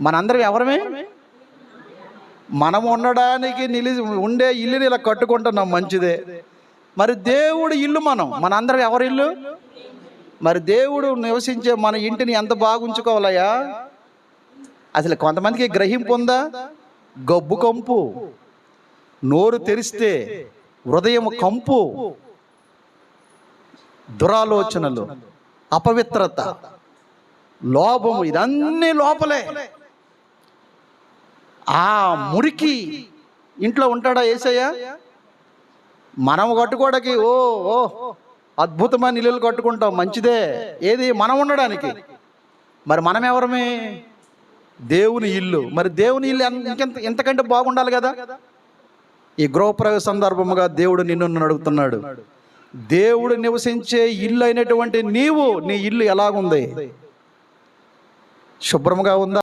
మనందరం ఎవరమే? మనం ఉండడానికి నిలిచి ఉండే ఇల్లుని ఇలా కట్టుకుంటున్నాం మంచిదే. మరి దేవుడు ఇల్లు మనం. మనందరం ఎవరి ఇల్లు? మరి దేవుడు నివసించే మన ఇంటిని ఎంత బాగుంచుకోవాలయ్యా? అసలు కొంతమందికి గ్రహింపు ఉందా? గబ్బు కంపు. నోరు తెరిస్తే హృదయం కంపు. దురాలోచనలు. అపవిత్రత. లోభము ఇదన్నీ లోపలే. ఆ మురికి ఇంట్లో ఉంటాడా ఏసయ్య? మనం కట్టుకోవడానికి ఓ ఓ అద్భుతమైన ఇల్లులు కట్టుకుంటాం మంచిదే. ఏది? మనం ఉండడానికి. మరి మనం ఎవరమే? దేవుని ఇల్లు. మరి దేవుని ఇల్లు ఇంకెంత ఎంతకంటే బాగుండాలి కదా? ఈ గృహప్రవేశ సందర్భముగా దేవుడు నిన్ను అడుగుతున్నాడు. దేవుడు నివసించే ఇల్లు అయినటువంటి నీవు నీ ఇల్లు ఎలాగుంది? శుభ్రముగా ఉందా?